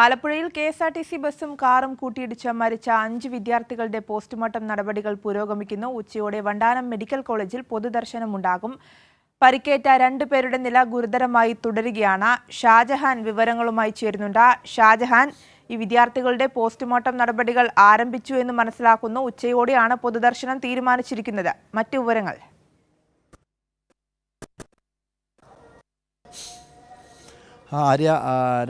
ആലപ്പുഴയിൽ K S R T C ബസ്സും കാറും കൂട്ടിയിടിച്ച് മരിച്ച അഞ്ച് വിദ്യാർത്ഥികളുടെ പോസ്റ്റ്മോർട്ടം നടപടികൾ പുരോഗമിക്കുന്നു. ഉച്ചയോടെ വണ്ടാനം മെഡിക്കൽ കോളേജിൽ പൊതുദർശനമുണ്ടാകും. പരിക്കേറ്റ രണ്ടു പേരുടെ നില ഗുരുതരമായി തുടരുകയാണ്. ഷാജഹാൻ വിവരങ്ങളുമായി ചേരുന്നുണ്ട്. ഷാജഹാൻ ഈ വിദ്യാർത്ഥികളുടെ പോസ്റ്റ്മോർട്ടം നടപടികൾ ആരംഭിച്ചു എന്ന് മനസ്സിലാക്കുന്നു. ഉച്ചയോടെയാണ് പൊതുദർശനം തീരുമാനിച്ചിരിക്കുന്നത്. മറ്റു വിവരങ്ങൾ ആര്യ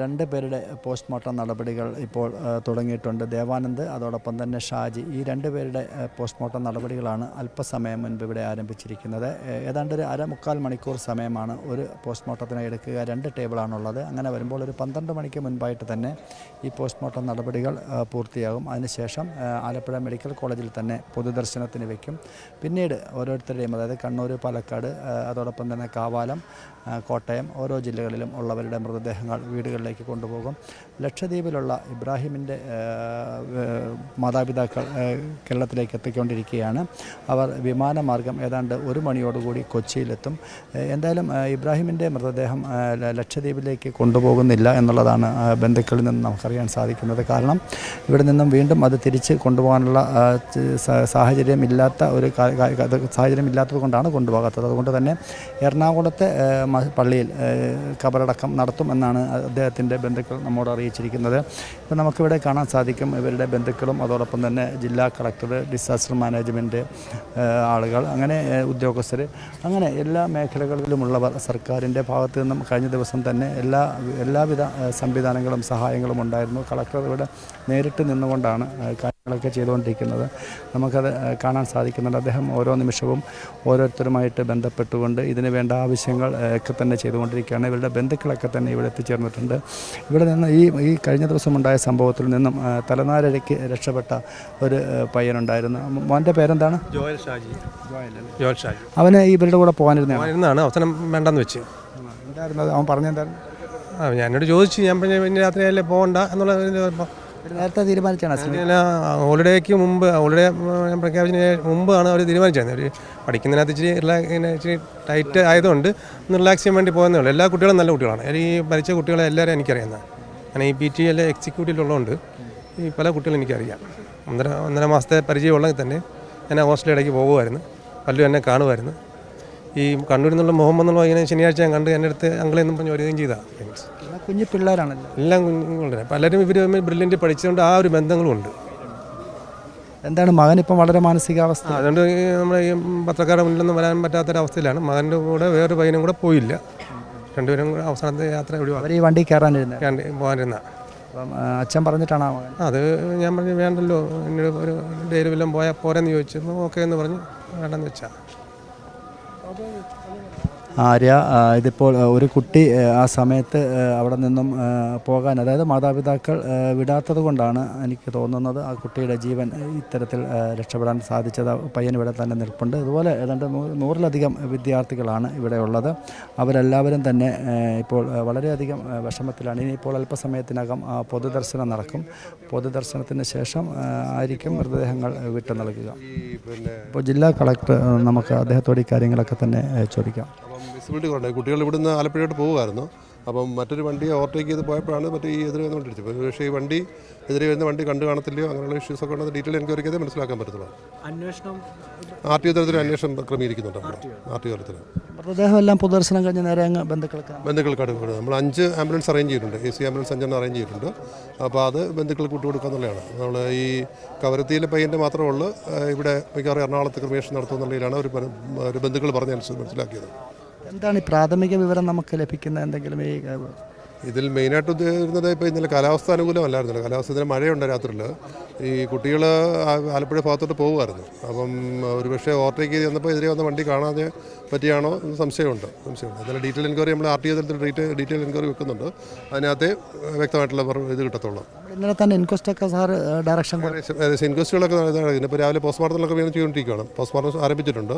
രണ്ട് പേരുടെ പോസ്റ്റ്മോർട്ടം നടപടികൾ ഇപ്പോൾ തുടങ്ങിയിട്ടുണ്ട്. ദേവാനന്ദ് അതോടൊപ്പം തന്നെ ഷാജി. ഈ രണ്ട് പേരുടെ പോസ്റ്റ്മോർട്ടം നടപടികളാണ് അല്പസമയം മുൻപ് ഇവിടെ ആരംഭിച്ചിരിക്കുന്നത്. ഏതാണ്ട് ഒരു അര മുക്കാൽ മണിക്കൂർ സമയമാണ് ഒരു പോസ്റ്റ്മോർട്ടത്തിന് എടുക്കുക. രണ്ട് ടേബിളാണുള്ളത്. അങ്ങനെ വരുമ്പോൾ ഒരു പന്ത്രണ്ട് മണിക്ക് മുൻപായിട്ട് തന്നെ ഈ പോസ്റ്റ്മോർട്ടം നടപടികൾ പൂർത്തിയാകും. അതിനുശേഷം ആലപ്പുഴ മെഡിക്കൽ കോളേജിൽ തന്നെ പൊതുദർശനത്തിന് വയ്ക്കും പിന്നീട് ഓരോരുത്തരുടെയും അതായത് കണ്ണൂർ പാലക്കാട് അതോടൊപ്പം തന്നെ കാവാലം കോട്ടയം ഓരോ ജില്ലകളിലും ഉള്ളവരുടെ മൃതദേഹങ്ങൾ വീടുകളിലേക്ക് കൊണ്ടുപോകും. ലക്ഷദ്വീപിലുള്ള ഇബ്രാഹിമിന്റെ മാതാപിതാക്കൾ കേരളത്തിലേക്ക് എത്തിക്കൊണ്ടിരിക്കുകയാണ്. അവർ വിമാനമാർഗം ഏതാണ്ട് ഒരു മണിയോടുകൂടി കൊച്ചിയിലെത്തും. എന്തായാലും ഇബ്രാഹിമിന്റെ മൃതദേഹം ലക്ഷദ്വീപിലേക്ക് കൊണ്ടുപോകുന്നില്ല എന്നുള്ളതാണ് ബന്ധുക്കളിൽ നിന്ന് നമുക്കറിയാൻ സാധിക്കുന്നത്. കാരണം ഇവിടെ നിന്നും വീണ്ടും അത് തിരിച്ച് കൊണ്ടുപോകാനുള്ള സാഹചര്യം ഇല്ലാത്ത ഒരു സാഹചര്യം ഇല്ലാത്തത് കൊണ്ടാണ് കൊണ്ടുപോകാത്തത്. അതുകൊണ്ട് തന്നെ എറണാകുളത്തെ പള്ളിയിൽ കബറടക്കം നടത്തും. എന്നാണ് അദ്ദേഹത്തിന്റെ ബന്ധുക്കൾ നമ്മോട് അറിയിച്ചിരിക്കുന്നത്. ഇപ്പം നമുക്കിവിടെ കാണാൻ സാധിക്കും ഇവരുടെ ബന്ധുക്കളും അതോടൊപ്പം തന്നെ ജില്ലാ കളക്ടർ ഡിസാസ്റ്റർ മാനേജ്മെന്റ് ആളുകൾ അങ്ങനെ ഉദ്യോഗസ്ഥർ അങ്ങനെ എല്ലാ മേഖലകളിലുമുള്ളവർ സർക്കാരിന്റെ ഭാഗത്തു നിന്നും കഴിഞ്ഞ ദിവസം തന്നെ എല്ലാ എല്ലാവിധ സംവിധാനങ്ങളും സഹായങ്ങളും ഉണ്ടായിരുന്നു. കളക്ടർ ഇവിടെ നേരിട്ട് നിന്നുകൊണ്ടാണ് കാര്യങ്ങളൊക്കെ ചെയ്തുകൊണ്ടിരിക്കുന്നത്. നമുക്കത് കാണാൻ സാധിക്കുന്നുണ്ട്. അദ്ദേഹം ഓരോ നിമിഷവും ഓരോരുത്തരുമായിട്ട് ബന്ധപ്പെട്ടുകൊണ്ട് ഇതിന് വേണ്ട ആവശ്യങ്ങൾ ഒക്കെ തന്നെ ചെയ്തുകൊണ്ടിരിക്കുകയാണ്. ഇവരുടെ ബന്ധുക്കളൊക്കെ തന്നെ ഇവിടെ എത്തിച്ചേർന്നിട്ടുണ്ട്. ഇവിടെ നിന്ന് ഈ ഈ കഴിഞ്ഞ ദിവസം ഉണ്ടായ സംഭവത്തിൽ നിന്നും തലനാരഴയ്ക്ക് രക്ഷപ്പെട്ട ഒരു പയ്യനുണ്ടായിരുന്നു. മോന്റെ പേരെന്താണ്? ജോയൽ ഷാജി. ജോയൽ ഷാജി. അവന് ഇവരുടെ കൂടെ പോകാനിരുന്നാണ് അവസരം വേണ്ടെന്ന് വെച്ച്. എന്തായിരുന്നു അവൻ പറഞ്ഞെന്തായിരുന്നു ആ ഞാൻ എന്നോട് ചോദിച്ചു. ഞാൻ പിന്നെ രാത്രിയല്ലേ പോകണ്ട എന്നുള്ള നേരത്തെ തീരുമാനിച്ചാണ് ഹോളിഡേക്ക് മുമ്പ് ഹോളിഡേ പ്രഖ്യാപിച്ചതിന് മുമ്പാണ് അവർ തീരുമാനിച്ചത്. അവർ പഠിക്കുന്നതിനകത്ത് ഇച്ചിരി ഇച്ചിരി ടൈറ്റ് ആയതുകൊണ്ട് ഒന്ന് റിലാക്സ് ചെയ്യാൻ വേണ്ടി പോകുന്നേ ഉള്ളൂ. എല്ലാ കുട്ടികളും നല്ല കുട്ടികളാണ്. ഈ ഭരിച്ച കുട്ടികളെ എല്ലാവരും എനിക്കറിയാവുന്നതാണ് ഞാൻ ഈ പി ടി എൽ എക്സിക്യൂട്ടീവിലുള്ളതുകൊണ്ട് ഈ പല കുട്ടികളും എനിക്കറിയാം. ഒന്നര ഒന്നര മാസത്തെ പരിചയമുള്ളെങ്കിൽ തന്നെ ഞാൻ ഹോസ്റ്റലിൽ ഇടയ്ക്ക് പോകുമായിരുന്നു. പലരും എന്നെ കാണുമായിരുന്നു. ഈ കണ്ണൂരിൽ നിന്നുള്ള മുഹമ്മദ് എന്നുള്ള ഇങ്ങനെ ശനിയാഴ്ച ഞാൻ കണ്ട് എന്റെ അടുത്ത് അങ്കിളെന്നും പറഞ്ഞ് വരികയും ചെയ്താൽ കുഞ്ഞു പിള്ളേരാണല്ലോ. എല്ലാം കുഞ്ഞുങ്ങളുടെ പലരും ഇവർ തമ്മിൽ ബ്രില്യന്റ് പഠിച്ചുകൊണ്ട് ആ ഒരു ബന്ധങ്ങളും ഉണ്ട് എന്താണ് മകൻ ഇപ്പം വളരെ മാനസികാവസ്ഥ? അതുകൊണ്ട് ഈ നമ്മുടെ ഈ പത്രക്കാരുടെ മുന്നിലൊന്നും വരാൻ പറ്റാത്തൊരവസ്ഥയിലാണ്. മകന്റെ കൂടെ വേറൊരു പയ്യനും കൂടെ പോയില്ല. രണ്ടുപേരും കൂടെ അവസാനത്തെ യാത്ര എവിടെ അവർ ഈ വണ്ടി കയറാനിരുന്നത് പോകാനിരുന്ന. അപ്പം ആ, അച്ഛൻ പറഞ്ഞിട്ടാണ് ആ മകൻ? അത് ഞാൻ പറഞ്ഞു വേണ്ടല്ലോ എന്നോട് ഒരു ഡെയിലി വല്ലതും പോയാൽ പോരെന്ന് ചോദിച്ചു. ഓക്കെ എന്ന് പറഞ്ഞു വേണ്ടെന്ന് വെച്ചാൽ ആര്യ ഇതിപ്പോൾ ഒരു കുട്ടി ആ, സമയത്ത് അവിടെ നിന്നും പോകാൻ അതായത് മാതാപിതാക്കൾ വിടാത്തത് കൊണ്ടാണ് എനിക്ക് തോന്നുന്നത് ആ കുട്ടിയുടെ ജീവൻ ഇത്തരത്തിൽ രക്ഷപ്പെടാൻ സാധിച്ചത്. പയ്യൻ ഇവിടെ തന്നെ നിൽപ്പുണ്ട്. അതുപോലെ ഏതാണ്ട് നൂറിലധികം വിദ്യാർത്ഥികളാണ് ഇവിടെ ഉള്ളത്. അവരെല്ലാവരും തന്നെ ഇപ്പോൾ വളരെയധികം വിഷമത്തിലാണ്. ഇനിയിപ്പോൾ അല്പസമയത്തിനകം പൊതുദർശനം നടക്കും. പൊതുദർശനത്തിന് ശേഷം ആയിരിക്കും മൃതദേഹങ്ങൾ വിട്ടു നൽകുക. ഇപ്പോൾ ജില്ലാ കളക്ടർ നമുക്ക് അദ്ദേഹത്തോട് ഈ കാര്യങ്ങളൊക്കെ തന്നെ ചോദിക്കാം. വിസിബിലിറ്റി കുറവുണ്ട് കുട്ടികൾ ഇവിടുന്ന് ആലപ്പുഴയോട്ട് പോകുമായിരുന്നു. അപ്പം മറ്റൊരു വണ്ടി ഓവർടേക്ക് ചെയ്ത് പോയപ്പോഴാണ് മറ്റേ ഈ എതിരെ വന്നുകൊണ്ടിരിച്ചത് പക്ഷേ ഈ വണ്ടി എതിരെ വരുന്ന വണ്ടി കണ്ടു കാണത്തില്ലയോ? അങ്ങനെയുള്ള ഇഷ്യൂസ് ഒക്കെ ഉണ്ടെന്ന് ഡീറ്റെയിൽ എനിക്ക് ചെയ്തേ മനസ്സിലാക്കാൻ പറ്റത്തുള്ളൂ അന്വേഷണം ആർ ടി ഒ തരത്തിൽ അന്വേഷണം ക്രമീകരിക്കുന്നുണ്ട് ആർ ടി ഒ. തരത്തിൽ മൃതദേഹം എല്ലാം പൊതുദർശനം കഴിഞ്ഞ് നേരെ അങ്ങ് ബന്ധുക്കൾക്ക് ബന്ധുക്കൾക്ക് കൊടുക്കുന്നത് നമ്മൾ അഞ്ച് ആംബുലൻസ് അറേഞ്ച് ചെയ്തിട്ടുണ്ട്. എ സി ആംബുലൻസ് അഞ്ചെണ്ണം അറേഞ്ച് ചെയ്തിട്ടുണ്ട്. അപ്പോൾ അത് ബന്ധുക്കൾക്ക് വിട്ടുകൊടുക്കുക എന്നുള്ളതാണ് നമ്മൾ ഈ കവരത്തിയിലെ പയ്യന്റെ മാത്രമേ ഉള്ളൂ. ഇവിടെ മിക്കവാറും എറണാകുളത്ത് ക്രമീഷൻ നടത്തുമെന്നുള്ളതിലാണ് ഒരു ഒരു ബന്ധുക്കൾ പറഞ്ഞ മനസ്സിലാക്കിയത്. എന്താണ് ഈ പ്രാഥമിക വിവരം നമുക്ക് ലഭിക്കുന്ന എന്തെങ്കിലും ഈ ഇതിൽ മെയിനായിട്ട് ഉദ്ദേശിക്കുന്നത് ഇപ്പോൾ ഇന്നലെ കാലാവസ്ഥ അനുകൂലമല്ലായിരുന്നല്ലോ. കാലാവസ്ഥ ഇന്നലെ മഴയുണ്ട് രാത്രിയിൽ ഈ കുട്ടികൾ ആലപ്പുഴ ഭാഗത്തോട്ട് പോകുമായിരുന്നു അപ്പം ഒരുപക്ഷെ ഓവർടേക്ക് ചെയ്ത് ചെന്നപ്പോൾ എതിരെ വന്ന വണ്ടി കാണാതെ പറ്റിയാണോ എന്ന് സംശയമുണ്ട്. സംശയമുണ്ട്. അതിൽ ഡീറ്റെയിൽ എൻക്വയറി നമ്മൾ ആർ ടി തലത്തിൽ ഡീറ്റെയിൽ എൻക്വയറി വെക്കുന്നുണ്ട്. അതിനകത്ത് വ്യക്തമായിട്ടുള്ള ഇത് കിട്ടത്തുള്ളൂ. ഇന്നലെ തന്നെ ഇൻക്വസ്റ്റ് ഒക്കെ സാർ ഡയറക്ഷൻ ഏകദേശം ഇൻക്വസ്റ്റുകളൊക്കെ നടന്നതാണ് ഇതിനിപ്പോൾ രാവിലെ പോസ്റ്റ്മോർട്ടത്തിലൊക്കെ വീണ്ടും ചെയ്തുകൊണ്ടിരിക്കുകയാണ് പോസ്റ്റ്മോർട്ടം ആരംഭിച്ചിട്ടുണ്ട്.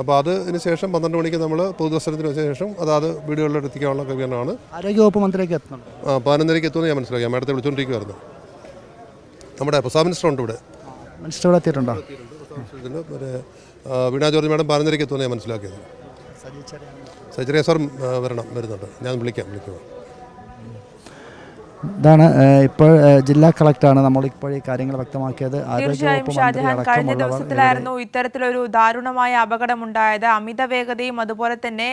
അപ്പോൾ അതിന് ശേഷം പന്ത്രണ്ട് മണിക്ക് നമ്മൾ പൊതുദർശനത്തിന് ശേഷം അതാത് വീടുകളിലെത്തിക്കാനുള്ള ക്രമീകരണമാണ്. ആരോഗ്യവകുപ്പ് മന്ത്രിക്ക് എത്തണം. ആ, പാനന്തരയ്ക്ക് എത്തുമെന്ന് ഞാൻ മനസ്സിലാക്കി. മാഡത്തെ വിളിച്ചുകൊണ്ടിരിക്കുമായിരുന്നു നമ്മുടെ പ്രസാദ് മിനിസ്റ്റർ ഉണ്ട് ഇവിടെ മിനിസ്റ്റർ ഇവിടെ എത്തിയിട്ടുണ്ടോ? ആ, വീണ ജോർജ് മാഡം പാനന്തരയ്ക്ക് എത്തുമെന്ന് ഞാൻ മനസ്സിലാക്കിയത്. സജിറിയ സാർ വരണം വരുന്നുണ്ട്. ഞാൻ വിളിക്കാം വിളിക്കാം ഇതാണ് ഇപ്പോൾ ജില്ലാ കളക്ടറാണ് നമ്മൾ ഇപ്പോൾ ഈ കാര്യങ്ങൾ വ്യക്തമാക്കിയത്. തീർച്ചയായും ഷാജഹാൻ കഴിഞ്ഞ ദിവസത്തിലായിരുന്നു ഇത്തരത്തിലൊരു ദാരുണമായ അപകടമുണ്ടായത്. അമിത വേഗതയും അതുപോലെ തന്നെ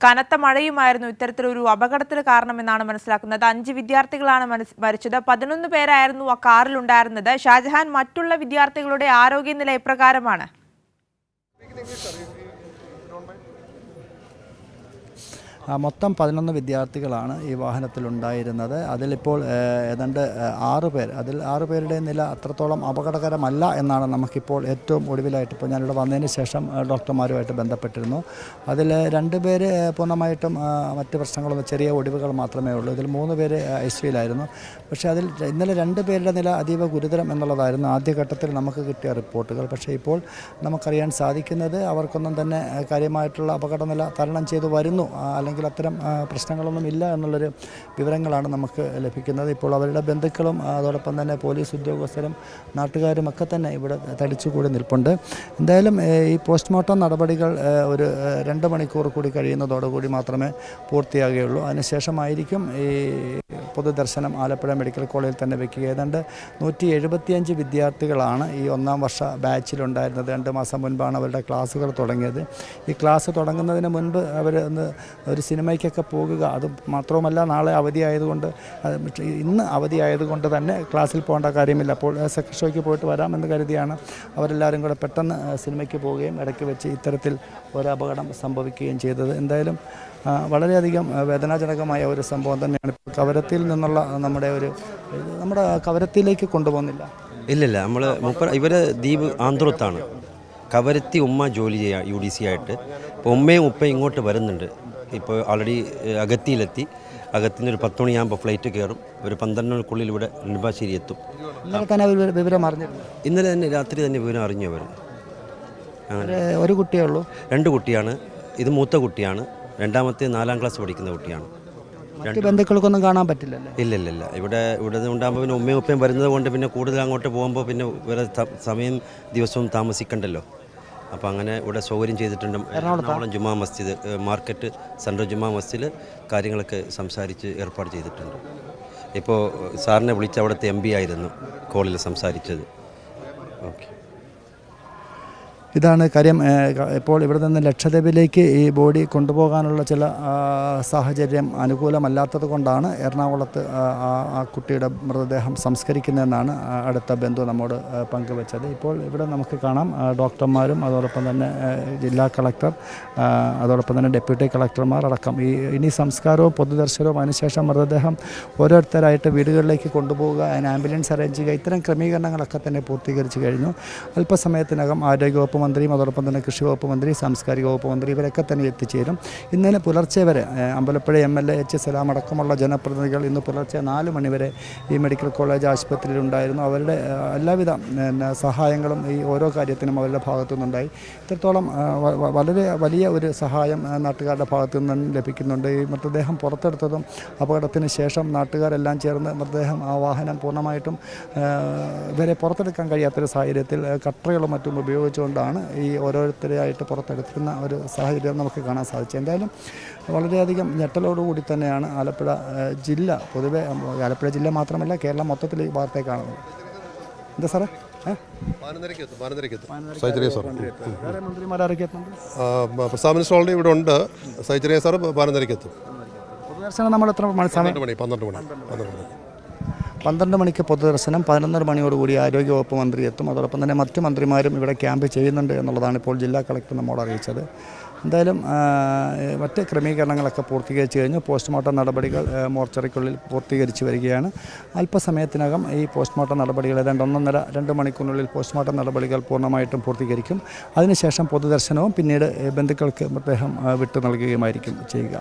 കനത്ത മഴയുമായിരുന്നു ഇത്തരത്തിലൊരു അപകടത്തിന് കാരണമെന്നാണ് മനസ്സിലാക്കുന്നത്. അഞ്ച് വിദ്യാർത്ഥികളാണ് മരിച്ചത്. പതിനൊന്ന് പേരായിരുന്നു ആ കാറിലുണ്ടായിരുന്നത്. ഷാജഹാൻ മറ്റുള്ള വിദ്യാർത്ഥികളുടെ ആരോഗ്യനില എപ്രകാരമാണ് ആ, മൊത്തം പതിനൊന്ന് വിദ്യാർത്ഥികളാണ് ഈ വാഹനത്തിലുണ്ടായിരുന്നത്. അതിലിപ്പോൾ ഏതാണ്ട് ആറു പേർ അതിൽ ആറ് പേരുടെ നില അത്രത്തോളം അപകടകരമല്ല എന്നാണ് നമുക്കിപ്പോൾ ഏറ്റവും ഒടുവിലായിട്ട് ഇപ്പോൾ ഞാനിവിടെ വന്നതിന് ശേഷം ഡോക്ടർമാരുമായിട്ട് ബന്ധപ്പെട്ടിരുന്നു. അതിൽ രണ്ട് പേര് പൂർണമായിട്ടും മറ്റ് പ്രശ്നങ്ങളൊന്നും ചെറിയ ഒടിവുകൾ മാത്രമേ ഉള്ളൂ. ഇതിൽ മൂന്ന് പേര് ഐ സിയിലായിരുന്നു പക്ഷേ അതിൽ ഇന്നലെ രണ്ട് പേരുടെ നില അതീവ ഗുരുതരം എന്നുള്ളതായിരുന്നു ആദ്യഘട്ടത്തിൽ നമുക്ക് കിട്ടിയ റിപ്പോർട്ടുകൾ. പക്ഷേ ഇപ്പോൾ നമുക്കറിയാൻ സാധിക്കുന്നത് അവർക്കൊന്നും തന്നെ കാര്യമായിട്ടുള്ള അപകടനില തരണം ചെയ്തു വരുന്നു. ആ, അല്ലെങ്കിൽ അത്തരം പ്രശ്നങ്ങളൊന്നും ഇല്ല എന്നുള്ളൊരു വിവരങ്ങളാണ് നമുക്ക് ലഭിക്കുന്നത്. ഇപ്പോൾ അവരുടെ ബന്ധുക്കളും അതോടൊപ്പം തന്നെ പോലീസ് ഉദ്യോഗസ്ഥരും നാട്ടുകാരും ഒക്കെ തന്നെ ഇവിടെ തടിച്ചുകൂടി നിൽപ്പുണ്ട്. എന്തായാലും ഈ പോസ്റ്റ്മോർട്ടം നടപടികൾ ഒരു രണ്ട് മണിക്കൂർ കൂടി കഴിയുന്നതോടുകൂടി മാത്രമേ പൂർത്തിയാകുകയുള്ളൂ. അതിനുശേഷമായിരിക്കും ഈ പൊതുദർശനം ആലപ്പുഴ മെഡിക്കൽ കോളേജിൽ തന്നെ വെക്കുക. ഏതാണ്ട് നൂറ്റി എഴുപത്തിയഞ്ച് വിദ്യാർത്ഥികളാണ് ഈ ഒന്നാം വർഷ ബാച്ചിലുണ്ടായിരുന്നത്. രണ്ട് മാസം മുൻപാണ് അവരുടെ ക്ലാസ്സുകൾ തുടങ്ങിയത്. ഈ ക്ലാസ് തുടങ്ങുന്നതിന് മുൻപ് അവർ ഒന്ന് ഒരു സിനിമയ്ക്കൊക്കെ പോകുക. അത് മാത്രവുമല്ല നാളെ അവധിയായതുകൊണ്ട് ഇന്ന് അവധിയായതുകൊണ്ട് തന്നെ ക്ലാസ്സിൽ പോകേണ്ട കാര്യമില്ല. അപ്പോൾ സെക്കൻഡ് ഷോയ്ക്ക് പോയിട്ട് വരാമെന്ന് കരുതിയാണ് അവരെല്ലാവരും കൂടെ പെട്ടെന്ന് സിനിമയ്ക്ക് പോവുകയും ഇടയ്ക്ക് വെച്ച് ഇത്തരത്തിൽ ഒരു അപകടം സംഭവിക്കുകയും ചെയ്തത്. എന്തായാലും വളരെയധികം വേദനാജനകമായ ഒരു സംഭവം തന്നെയാണ്. ഇപ്പോൾ കവരത്തിൽ നിന്നുള്ള നമ്മുടെ ഒരു നമ്മുടെ കവരത്തിയിലേക്ക് കൊണ്ടുപോകുന്നില്ല. ഇല്ലില്ല നമ്മൾ മുപ്പ ഇവർ ദ്വീപ് ആന്ധ്രത്താണ് കവരത്തി ഉമ്മ ജോലി ചെയ്യുക യു ഡി സി ആയിട്ട്. ഇപ്പോൾ ഉമ്മയും ഉപ്പയും ഇങ്ങോട്ട് വരുന്നുണ്ട്. ഇപ്പോൾ ആൾറെഡി അകത്തിയിലെത്തി. അഗത്തിയിലെത്തി അകത്തിൽ ഒരു പത്ത് മണിയാകുമ്പോൾ ഫ്ലൈറ്റ് കയറും ഒരു പന്ത്രണ്ടിനുള്ളിൽ ഇവിടെ നെടുമ്പാശ്ശേരി എത്തും. ഇന്നലെ തന്നെ വിവ- വിവരം അറിഞ്ഞിരുന്നു. ഇന്നലെ തന്നെ രാത്രി തന്നെ വിവരം അറിഞ്ഞു അവർ ഒരു- ഒരു കുട്ടിയേ ഉള്ളൂ. രണ്ട് കുട്ടിയാണ്. ഇത് മൂത്ത കുട്ടിയാണ്. രണ്ടാമത്തെ നാലാം ക്ലാസ് പഠിക്കുന്ന കുട്ടിയാണ്. മറ്റ് ബന്ധുക്കൾക്കൊന്നും കാണാൻ പറ്റില്ലല്ലേ? ഇല്ല ഇല്ല ഇല്ല ഇവിടെ ഇവിടെ ഉണ്ടാകുമ്പോൾ പിന്നെ ഉമ്മയും ഉപ്പയും വരുന്നത് കൊണ്ട് പിന്നെ കൂടുതൽ അങ്ങോട്ട് പോകുമ്പോൾ പിന്നെ വേറെ സമയം ദിവസവും താമസിക്കണ്ടല്ലോ. അപ്പോൾ അങ്ങനെ ഇവിടെ സൗകര്യം ചെയ്തിട്ടുണ്ട്. എറണാകുളം ജുമാ മസ്ജിദ് മാർക്കറ്റ് സെൻട്രൽ ജുമാ മസ്ജിദിൽ കാര്യങ്ങളൊക്കെ സംസാരിച്ച് ഏർപ്പാട് ചെയ്തിട്ടുണ്ട്. ഇപ്പോൾ സാറിനെ വിളിച്ച് അവിടുത്തെ എം ആയിരുന്നു കോളിൽ സംസാരിച്ചത്. ഇതാണ് കാര്യം. ഇപ്പോൾ ഇവിടെ നിന്ന് ലക്ഷദ്വീപിലേക്ക് ഈ ബോഡി കൊണ്ടുപോകാനുള്ള ചില സാഹചര്യം അനുകൂലമല്ലാത്തത് കൊണ്ടാണ് എറണാകുളത്ത് ആ, കുട്ടിയുടെ മൃതദേഹം സംസ്കരിക്കുന്നതെന്നാണ് അടുത്ത ബന്ധു നമ്മോട് പങ്കുവച്ചത്. ഇപ്പോൾ ഇവിടെ നമുക്ക് കാണാം ഡോക്ടർമാരും അതോടൊപ്പം തന്നെ ജില്ലാ കളക്ടർ അതോടൊപ്പം തന്നെ ഡെപ്യൂട്ടി കളക്ടർമാർ അടക്കം. ഈ ഇനി സംസ്കാരവും പൊതുദർശനവും അതിനുശേഷം മൃതദേഹം ഓരോരുത്തരായിട്ട് വീടുകളിലേക്ക് കൊണ്ടുപോവുക അതിന് ആംബുലൻസ് അറേഞ്ച് ചെയ്യുക ഇത്തരം ക്രമീകരണങ്ങളൊക്കെ തന്നെ പൂർത്തീകരിച്ചു കഴിഞ്ഞു. അല്പസമയത്തിനകം ആരോഗ്യവകുപ്പ് മന്ത്രിയും അതോടൊപ്പം തന്നെ കൃഷി വകുപ്പ് മന്ത്രി സാംസ്കാരിക വകുപ്പ് മന്ത്രി ഇവരൊക്കെ തന്നെ എത്തിച്ചേരും. ഇന്നലെ പുലർച്ചെ വരെ Ambalappuzha M L A H Salam അടക്കമുള്ള ജനപ്രതിനിധികൾ ഇന്ന് പുലർച്ചെ നാല് മണിവരെ ഈ മെഡിക്കൽ കോളേജ് ആശുപത്രിയിൽ ഉണ്ടായിരുന്നു. അവരുടെ എല്ലാവിധ സഹായങ്ങളും ഈ ഓരോ കാര്യത്തിനും അവരുടെ ഭാഗത്തു നിന്നുണ്ടായി. ഇത്രത്തോളം വളരെ വലിയ ഒരു സഹായം നാട്ടുകാരുടെ ഭാഗത്തു നിന്നും ലഭിക്കുന്നുണ്ട്. ഈ മൃതദേഹം പുറത്തെടുത്തതും അപകടത്തിന് ശേഷം നാട്ടുകാരെല്ലാം ചേർന്ന് മൃതദേഹം ആ വാഹനം പൂർണമായിട്ടും വരെ ഇവരെ പുറത്തെടുക്കാൻ കഴിയാത്തൊരു സാഹചര്യത്തിൽ കട്ടറുകളും മറ്റും ഉപയോഗിച്ചുകൊണ്ടാണ് ഈ ഓരോരുത്തരെയായിട്ട് പുറത്തെടുക്കുന്ന ഒരു സാഹചര്യം നമുക്ക് കാണാൻ സാധിച്ചത്. എന്തായാലും വളരെയധികം ഞെട്ടലോടുകൂടി തന്നെയാണ് ആലപ്പുഴ ജില്ല പൊതുവേ ആലപ്പുഴ ജില്ല മാത്രമല്ല കേരളം മൊത്തത്തിൽ ഈ വാർത്തയെ കാണുന്നത്. എന്താ സാറേ? വേറെ പ്രസാദ് മിനിസ്റ്റർ ഓൾറെഡി ഇവിടെ ഉണ്ട്. സൈചരിയ സാർ പാനന്തരയ്ക്കെത്തും നമ്മൾ എത്ര മണി പന്ത്രണ്ട് മണി പന്ത്രണ്ട് മണി. പന്ത്രണ്ട് മണി പന്ത്രണ്ട് മണിക്ക് പൊതുദർശനം പതിനൊന്നര മണിയോടുകൂടി ആരോഗ്യവകുപ്പ് മന്ത്രി എത്തും. അതോടൊപ്പം തന്നെ മറ്റ് മന്ത്രിമാരും ഇവിടെ ക്യാമ്പ് ചെയ്യുന്നുണ്ട് എന്നുള്ളതാണ് ഇപ്പോൾ ജില്ലാ കളക്ടർ നമ്മോട് അറിയിച്ചത്. എന്തായാലും മറ്റ് ക്രമീകരണങ്ങളൊക്കെ പൂർത്തീകരിച്ച് കഴിഞ്ഞു. പോസ്റ്റ്മോർട്ടം നടപടികൾ മോർച്ചറിക്കുള്ളിൽ പൂർത്തീകരിച്ച് വരികയാണ്. അല്പസമയത്തിനകം ഈ പോസ്റ്റ്മോർട്ടം നടപടികൾ ഏതാണ്ട് ഒന്നൊന്നര രണ്ട് മണിക്കൂറിനുള്ളിൽ പോസ്റ്റ്മോർട്ടം നടപടികൾ പൂർണമായിട്ടും പൂർത്തീകരിക്കും. അതിനുശേഷം പൊതുദർശനവും പിന്നീട് ബന്ധുക്കൾക്ക് മൃതദേഹം വിട്ടു നൽകുകയുമായിരിക്കും ചെയ്യുക.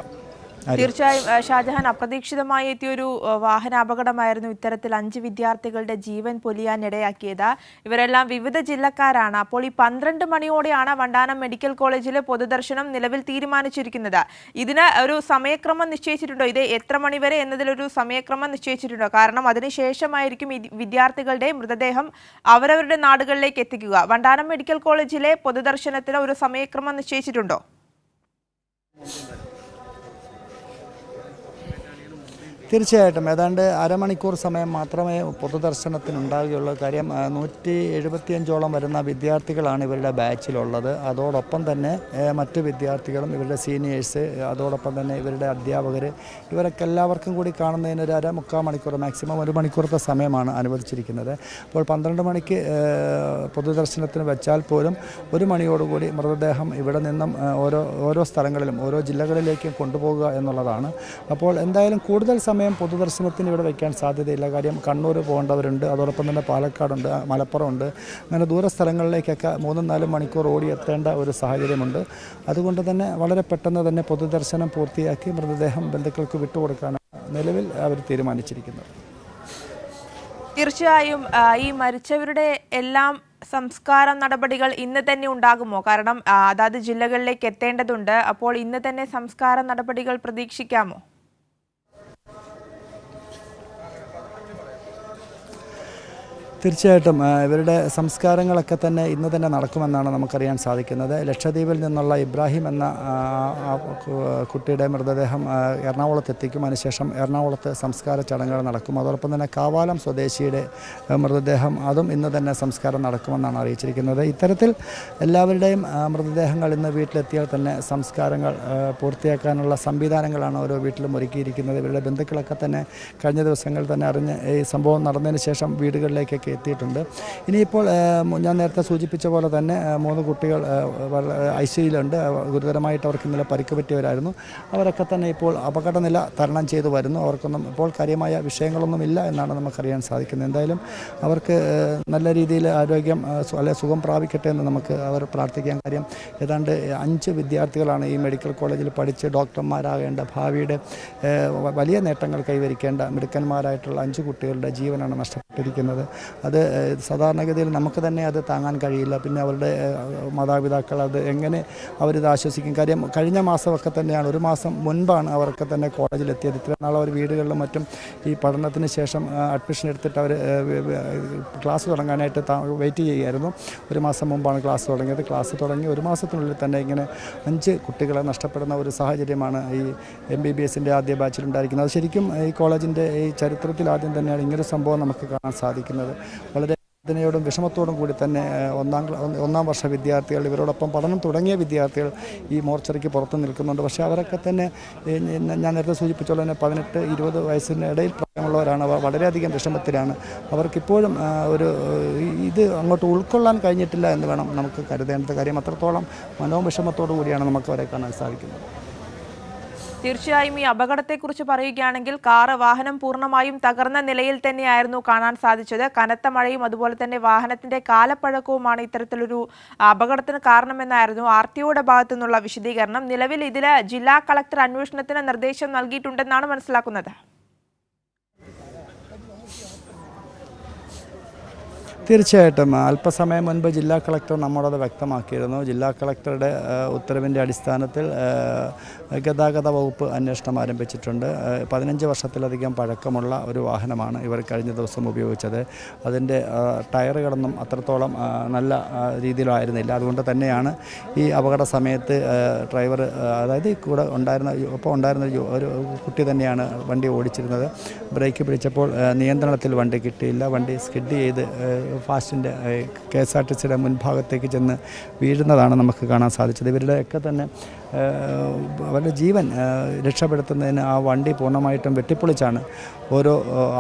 തീർച്ചയായും ഷാജഹാൻ അപ്രതീക്ഷിതമായി എത്തിയൊരു വാഹന വാഹനാപകടമായിരുന്നു ഇത്തരത്തിൽ അഞ്ച് വിദ്യാർത്ഥികളുടെ ജീവൻ പൊലിയാൻ ഇടയാക്കിയത് ഇവരെല്ലാം വിവിധ ജില്ലക്കാരാണ്. അപ്പോൾ ഈ പന്ത്രണ്ട് മണിയോടെയാണ് വണ്ടാനം മെഡിക്കൽ കോളേജിലെ പൊതുദർശനം നിലവിൽ തീരുമാനിച്ചിരിക്കുന്നത്. ഇതിന് ഒരു സമയക്രമം നിശ്ചയിച്ചിട്ടുണ്ടോ? ഇത് എത്ര മണിവരെ എന്നതിലൊരു സമയക്രമം നിശ്ചയിച്ചിട്ടുണ്ടോ? കാരണം അതിനുശേഷമായിരിക്കും വിദ്യാർത്ഥികളുടെ മൃതദേഹം അവരവരുടെ നാടുകളിലേക്ക് എത്തിക്കുക. വണ്ടാനം മെഡിക്കൽ കോളേജിലെ പൊതുദർശനത്തിന് ഒരു സമയക്രമം നിശ്ചയിച്ചിട്ടുണ്ടോ? തീർച്ചയായിട്ടും. ഏതാണ്ട് അരമണിക്കൂർ സമയം മാത്രമേ പൊതുദർശനത്തിനുണ്ടാകുകയുള്ളൂ കാര്യം നൂറ്റി എഴുപത്തിയഞ്ചോളം വരുന്ന വിദ്യാർത്ഥികളാണ് ഇവരുടെ ബാച്ചിലുള്ളത്. അതോടൊപ്പം തന്നെ മറ്റ് വിദ്യാർത്ഥികളും ഇവരുടെ സീനിയേഴ്സ് അതോടൊപ്പം തന്നെ ഇവരുടെ അധ്യാപകർ ഇവരൊക്കെ എല്ലാവർക്കും കൂടി കാണുന്നതിന് ഒരു അര മുക്കാൽ മണിക്കൂർ മാക്സിമം ഒരു മണിക്കൂറത്തെ സമയമാണ് അനുവദിച്ചിരിക്കുന്നത്. അപ്പോൾ പന്ത്രണ്ട് മണിക്ക് പൊതുദർശനത്തിന് വെച്ചാൽ പോലും ഒരു മണിയോടുകൂടി മൃതദേഹം ഇവിടെ നിന്നും ഓരോ ഓരോ സ്ഥലങ്ങളിലും ഓരോ ജില്ലകളിലേക്കും കൊണ്ടുപോകുക എന്നുള്ളതാണ്. അപ്പോൾ എന്തായാലും കൂടുതൽ സമയം പൊതുദർശനത്തിന് ഇവിടെ വയ്ക്കാൻ സാധ്യതയില്ല. കാര്യം കണ്ണൂർ പോകേണ്ടവരുണ്ട്. അതോടൊപ്പം തന്നെ പാലക്കാടുണ്ട് മലപ്പുറമുണ്ട്. അങ്ങനെ ദൂര സ്ഥലങ്ങളിലേക്കൊക്കെ മൂന്നും നാലും മണിക്കൂർ ഓടി എത്തേണ്ട ഒരു സാഹചര്യമുണ്ട്. അതുകൊണ്ട് തന്നെ വളരെ പെട്ടെന്ന് തന്നെ പൊതുദർശനം പൂർത്തിയാക്കി മൃതദേഹം ബന്ധുക്കൾക്ക് വിട്ടുകൊടുക്കാനാണ് നിലവിൽ അവർ തീരുമാനിച്ചിരിക്കുന്നത്. തീർച്ചയായും ഈ മരിച്ചവരുടെ എല്ലാം സംസ്കാര നടപടികൾ ഇന്ന് തന്നെ ഉണ്ടാകുമോ? കാരണം അതാത് ജില്ലകളിലേക്ക് എത്തേണ്ടതുണ്ട്. അപ്പോൾ ഇന്ന് തന്നെ സംസ്കാര നടപടികൾ പ്രതീക്ഷിക്കാമോ? തീർച്ചയായിട്ടും ഇവരുടെ സംസ്കാരങ്ങളൊക്കെ തന്നെ ഇന്ന് തന്നെ നടക്കുമെന്നാണ് നമുക്കറിയാൻ സാധിക്കുന്നത്. ലക്ഷദ്വീപിൽ നിന്നുള്ള ഇബ്രാഹിം എന്ന കുട്ടിയുടെ മൃതദേഹം ആ, എറണാകുളത്ത് എത്തിക്കും. അതിനുശേഷം എറണാകുളത്ത് സംസ്കാര ചടങ്ങുകൾ നടക്കും. അതോടൊപ്പം തന്നെ കാവാലം സ്വദേശിയുടെ മൃതദേഹം അതും ഇന്ന് തന്നെ സംസ്കാരം നടക്കുമെന്നാണ് അറിയിച്ചിരിക്കുന്നത്. ഇത്തരത്തിൽ എല്ലാവരുടെയും മൃതദേഹങ്ങൾ ഇന്ന് വീട്ടിലെത്തിയാൽ തന്നെ സംസ്കാരങ്ങൾ പൂർത്തിയാക്കാനുള്ള സംവിധാനങ്ങളാണ് ഓരോ വീട്ടിലും ഒരുക്കിയിരിക്കുന്നത്. ഇവരുടെ ബന്ധുക്കളൊക്കെ തന്നെ കഴിഞ്ഞ ദിവസങ്ങളിൽ തന്നെ അറിഞ്ഞ് ഈ സംഭവം നടന്നതിന് ശേഷം വീടുകളിലേക്കൊക്കെ എത്തിയിട്ടുണ്ട്. ഇനിയിപ്പോൾ ഞാൻ നേരത്തെ സൂചിപ്പിച്ച പോലെ തന്നെ മൂന്ന് കുട്ടികൾ ഐ സിയിലുണ്ട് ഗുരുതരമായിട്ട് അവർക്ക് ഇന്നലെ പരിക്ക് പറ്റിയവരായിരുന്നു അവരൊക്കെ തന്നെ ഇപ്പോൾ അപകടനില തരണം ചെയ്തു വരുന്നു. അവർക്കൊന്നും ഇപ്പോൾ കാര്യമായ വിഷയങ്ങളൊന്നുമില്ല എന്നാണ് നമുക്കറിയാൻ സാധിക്കുന്നത്. എന്തായാലും അവർക്ക് നല്ല രീതിയിൽ ആരോഗ്യം അല്ലെ സുഖം പ്രാപിക്കട്ടെ എന്ന് നമുക്ക് അവർ പ്രാർത്ഥിക്കാൻ കാര്യം. ഏതാണ്ട് അഞ്ച് വിദ്യാർത്ഥികളാണ് ഈ മെഡിക്കൽ കോളേജിൽ പഠിച്ച് ഡോക്ടർമാരാകേണ്ട ഭാവിയുടെ വലിയ നേട്ടങ്ങൾ കൈവരിക്കേണ്ട മിടുക്കന്മാരായിട്ടുള്ള അഞ്ച് കുട്ടികളുടെ ജീവനാണ് നഷ്ടപ്പെട്ടിരിക്കുന്നത് അത് സാധാരണഗതിയിൽ നമുക്ക് തന്നെ അത് താങ്ങാൻ കഴിയില്ല. പിന്നെ അവരുടെ മാതാപിതാക്കൾ അത് എങ്ങനെ അവരിത് ആശ്വസിക്കും? കാര്യം കഴിഞ്ഞ മാസമൊക്കെ തന്നെയാണ്. ഒരു മാസം മുൻപാണ് അവർക്ക് തന്നെ കോളേജിലെത്തിയത്. ഇത്രയും നാൾ അവർ വീടുകളിലും മറ്റും ഈ പഠനത്തിന് ശേഷം അഡ്മിഷൻ എടുത്തിട്ട് അവർ ക്ലാസ് തുടങ്ങാനായിട്ട് വെയിറ്റ് ചെയ്യുമായിരുന്നു ഒരു മാസം മുമ്പാണ് ക്ലാസ് തുടങ്ങിയത്. ക്ലാസ് തുടങ്ങി ഒരു മാസത്തിനുള്ളിൽ തന്നെ ഇങ്ങനെ അഞ്ച് കുട്ടികളെ നഷ്ടപ്പെടുന്ന ഒരു സാഹചര്യമാണ് ഈ എം ബി ബി എസിന്റെ ആദ്യ ബാച്ചിലുണ്ടായിരിക്കുന്നത്. അത് ശരിക്കും ഈ കോളേജിന്റെ ഈ ചരിത്രത്തിൽ ആദ്യം തന്നെയാണ് ഇങ്ങനൊരു സംഭവം നമുക്ക് കാണാൻ സാധിക്കുന്നത്. വളരെ വേദനയോടും വിഷമത്തോടും കൂടി തന്നെ ഒന്നാം ഒന്നാം വർഷ വിദ്യാർത്ഥികൾ ഇവരോടൊപ്പം പഠനം തുടങ്ങിയ വിദ്യാർത്ഥികൾ ഈ മോർച്ചറിക്ക് പുറത്ത് നിൽക്കുന്നുണ്ട്. പക്ഷേ അവരൊക്കെ തന്നെ ഞാൻ നേരത്തെ സൂചിപ്പിച്ചോളൂ തന്നെ പതിനെട്ട് ഇരുപത് വയസ്സിന് ഇടയിൽ പ്രായമുള്ളവരാണ്. അവർ വളരെയധികം വിഷമത്തിലാണ്. അവർക്കിപ്പോഴും ഒരു ഇത് അങ്ങോട്ട് ഉൾക്കൊള്ളാൻ കഴിഞ്ഞിട്ടില്ല എന്ന് വേണം നമുക്ക് കരുതേണ്ടത്. കാര്യം അത്രത്തോളം മനോവിഷമത്തോടു കൂടിയാണ് നമുക്ക് അവരെ കാണാൻ സാധിക്കുന്നത്. തീർച്ചയായും ഈ അപകടത്തെക്കുറിച്ച് പറയുകയാണെങ്കിൽ കാറ് വാഹനം പൂർണമായും തകർന്ന നിലയിൽ തന്നെയായിരുന്നു കാണാൻ സാധിച്ചത്. കനത്ത മഴയും അതുപോലെ തന്നെ വാഹനത്തിന്റെ കാലപ്പഴക്കവുമാണ് ഇത്തരത്തിലൊരു അപകടത്തിന് കാരണമെന്നായിരുന്നു ആർ ടി ഒയുടെ ഭാഗത്തു നിന്നുള്ള വിശദീകരണം. നിലവിൽ ഇതിൽ ജില്ലാ കളക്ടർ അന്വേഷണത്തിന് നിർദ്ദേശം നൽകിയിട്ടുണ്ടെന്നാണ് മനസ്സിലാക്കുന്നത്. തീർച്ചയായിട്ടും. അല്പസമയം മുൻപ് ജില്ലാ കളക്ടർ നമ്മളത് വ്യക്തമാക്കിയിരുന്നു. ജില്ലാ കളക്ടറുടെ ഉത്തരവിന്റെ അടിസ്ഥാനത്തിൽ ഗതാഗത വകുപ്പ് അന്വേഷണം ആരംഭിച്ചിട്ടുണ്ട്. പതിനഞ്ച് വർഷത്തിലധികം പഴക്കമുള്ള ഒരു വാഹനമാണ് ഇവർ കഴിഞ്ഞ ദിവസം ഉപയോഗിച്ചത്. അതിന്റെ ടയറുകളൊന്നും അത്രത്തോളം നല്ല രീതിയിലായിരുന്നില്ല. അതുകൊണ്ട് തന്നെയാണ് ഈ അപകട സമയത്ത് ഡ്രൈവർ അതായത് കൂടെ ഉണ്ടായിരുന്ന ഒപ്പം ഉണ്ടായിരുന്ന ഒരു കുട്ടി തന്നെയാണ് വണ്ടി ഓടിച്ചിരുന്നത്. ബ്രേക്ക് പിടിച്ചപ്പോൾ നിയന്ത്രണത്തിൽ വണ്ടി കിട്ടിയില്ല. വണ്ടി സ്കിഡ് ചെയ്ത് ഫാസ്റ്റിന്റെ കെ എസ് ആർ ടി സിയുടെ മുൻഭാഗത്തേക്ക് ചെന്ന് വീഴുന്നതാണ് നമുക്ക് കാണാൻ സാധിച്ചത്. ഇവരുടെയൊക്കെ തന്നെ അവരുടെ ജീവൻ രക്ഷപ്പെടുത്തുന്നതിന് ആ വണ്ടി പൂർണമായിട്ടും വെട്ടിപ്പൊളിച്ചാണ് ഓരോ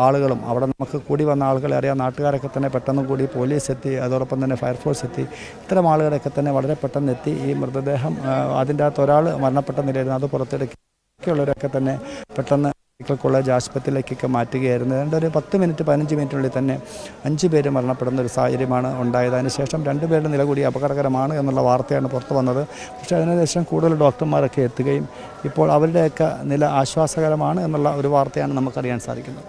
ആളുകളും. അവിടെ നമുക്ക് കൂടി വന്ന ആളുകളെ അറിയാം. നാട്ടുകാരൊക്കെ തന്നെ പെട്ടെന്ന് കൂടി പോലീസ് എത്തി അതോടൊപ്പം തന്നെ ഫയർഫോഴ്സ് എത്തി. ഇത്തരം ആളുകളൊക്കെ തന്നെ വളരെ പെട്ടെന്ന് എത്തി. ഈ മൃതദേഹം അതിന്റെ അകത്ത് ഒരാൾ മരണപ്പെട്ട നിലയിലായിരുന്നു. അത് പുറത്തെടുക്കി ബാക്കിയുള്ളവരൊക്കെ തന്നെ പെട്ടെന്ന് മെഡിക്കൽ കോളേജ് ആശുപത്രിയിലേക്കൊക്കെ മാറ്റുകയായിരുന്നു. ഏതാണ്ട് ഒരു പത്ത് മിനിറ്റ് പതിനഞ്ച് മിനിറ്റിനുള്ളിൽ തന്നെ അഞ്ച് പേര് മരണപ്പെടുന്ന ഒരു സാഹചര്യമാണ് ഉണ്ടായത്. അതിനുശേഷം രണ്ട് പേരുടെ നില കൂടി അപകടകരമാണ് എന്നുള്ള വാർത്തയാണ് പുറത്തു വന്നത്. പക്ഷേ അതിനുശേഷം കൂടുതൽ ഡോക്ടർമാരൊക്കെ എത്തുകയും ഇപ്പോൾ അവരുടെയൊക്കെ നില ആശ്വാസകരമാണ് എന്നുള്ള ഒരു വാർത്തയാണ് നമുക്കറിയാൻ സാധിക്കുന്നത്.